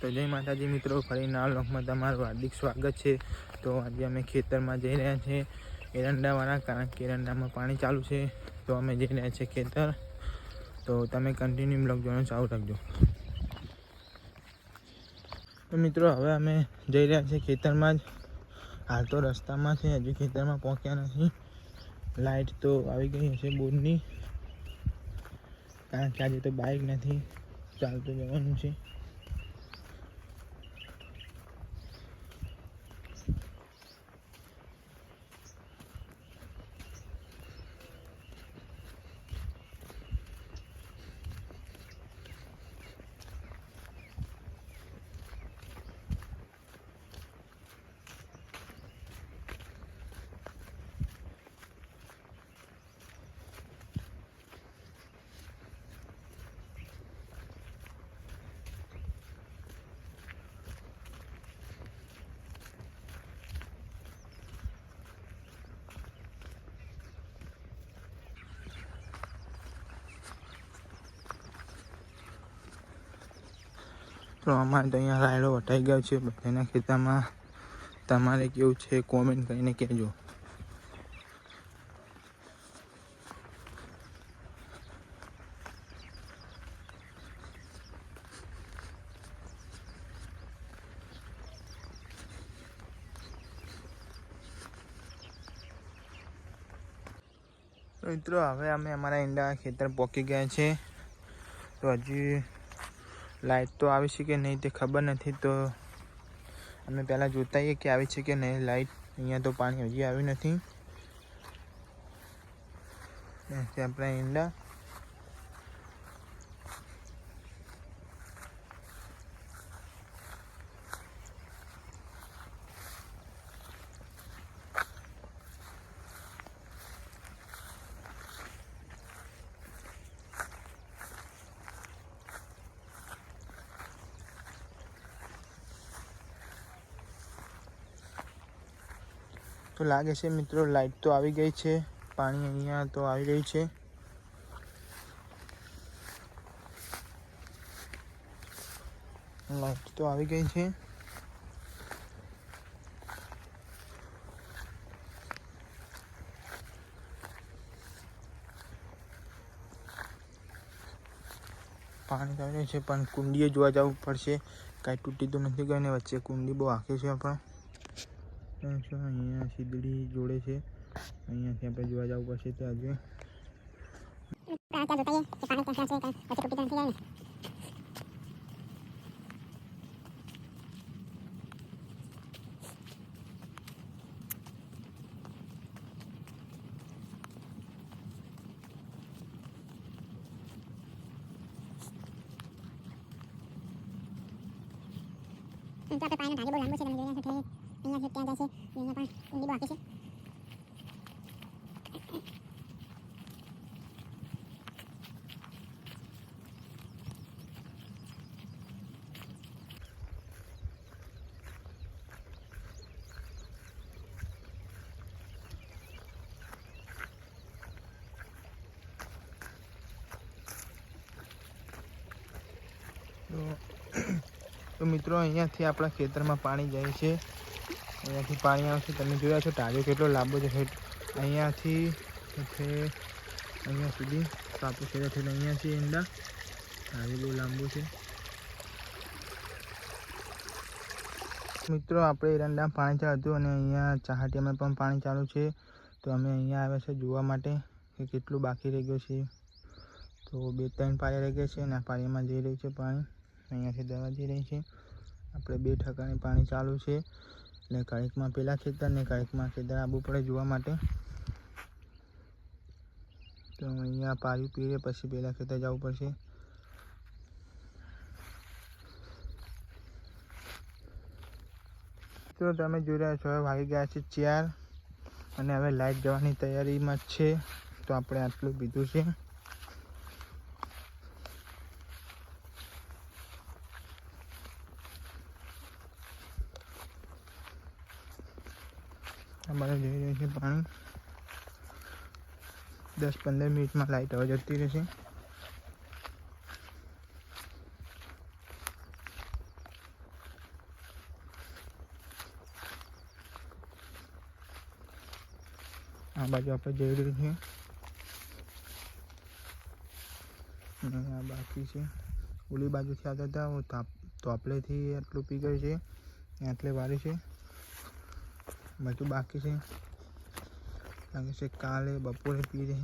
તો જય માતાજી મિત્રો, ફરી નવા લોકમાં તમારું હાર્દિક સ્વાગત છે. તો આજે અમે ખેતરમાં જઈ રહ્યા છીએ એરંડાવાળા, કારણ કે એરંડામાં પાણી ચાલુ છે. તો અમે જઈ રહ્યા છીએ ખેતર. તો તમે કન્ટિન્યુ બ્લોગ જોવાનું ચાલુ રાખજો. તો મિત્રો, હવે અમે જઈ રહ્યા છીએ ખેતરમાં જ. હાલ તો રસ્તામાં છે, હજુ ખેતરમાં પહોંચ્યા નથી. લાઇટ તો આવી ગઈ હશે બોર્ડની કારણ કે આજે તો બાઇક નથી ચાલતું જવાનું છે. તો અમારે તો અહીંયા રાયડો વટાઈ ગયો છે. બધાના ખેતરમાં તમારે કેવું છે કોમેન્ટ કરીને કહેજો. મિત્રો, હવે અમે અમારા ઈંડા ખેતર પહોંચી ગયા છે. તો હજી લાઇટ તો આવી છે કે નહીં તે ખબર નથી તો અમે પહેલાં જોતા હોઈએ કે આવી છે કે નહીં. લાઇટ અહીંયા તો પાણી હજી આવ્યું નથી. ત્યાં આપણા ઈંડા. તો લાગે છે મિત્રો લાઇટ તો આવી ગઈ છે. પાણી અહીંયા તો આવી રહ્યું છે. લાઇટ તો આવી ગઈ છે. પાણી તો આવી રહ્યું છે, પણ કુંડીએ જોવા જવું પડશે. કાંઈ તૂટી તો નથી ગઈ ને વચ્ચે કુંડી બહુ આખી છે પણ. અહીંયા સીદડી જોડે છે. અહીંયાથી આપણે જોવા જવું પડશે આજે ત્યાં તો આપણે પાણીનો ધાગે બહુ લાંબો છે, તમે જોઈ રહ્યા છો અહીંયા છે ત્યાં જાય છે, અહીંયા પણ ઊંડી બાકી છે. તો મિત્રો, અહીંયાથી આપણા ખેતરમાં પાણી જાય છે. અહીંયાથી પાણી આવશે. તમે જોયા છો તાજો કેટલો લાંબો છે અહીંયાથી છે અહીંયા સુધી કાપુ થઈને અહીંયા છે ઈંડા. ટાળ્યો બહુ લાંબુ છે. મિત્રો, આપણે એરંડા પાણી ચાલુ હતું અને અહીંયા ચાહાટીયામાં પણ પાણી ચાલુ છે. તો અમે અહીંયા આવ્યા છે જોવા માટે કે કેટલું બાકી રહી ગયું છે. તો બે ત્રણ પાળિયા રહી ગયા છે અને આ પાળિયામાં જઈ રહ્યું છે પાણી. અહીંયાથી દવા જઈ રહી છે. આપણે બે ઠકાણે પાણી ચાલુ છે. એટલે કાળીકમાં પેલા ખેતર ને કાળીકમાં ખેતર આબુ પડે જોવા માટે. તો અહીંયા પાણી પીરે, પછી પેલા ખેતર જવું પડશે. તો તમે જોઈ રહ્યા છો વાગી ગયા છે ચાર અને હવે લાઈટ જવાની તૈયારીમાં છે. તો આપણે આટલું પીધું છે. અમારે જઈ રહ્યું છે પાણી દસ પંદર મિનિટમાં લાઇટ હવે જતી રહેશે આ બાજુ આપણે જઈ રહ્યું છે અને આ બાકી છે ઓલી બાજુથી આવતા હતા તાપ તોપલેથી આટલું પી ગયું છે આટલે વારી છે બધું બાકી છે લાગે છે કાલે બપોરે પી રહે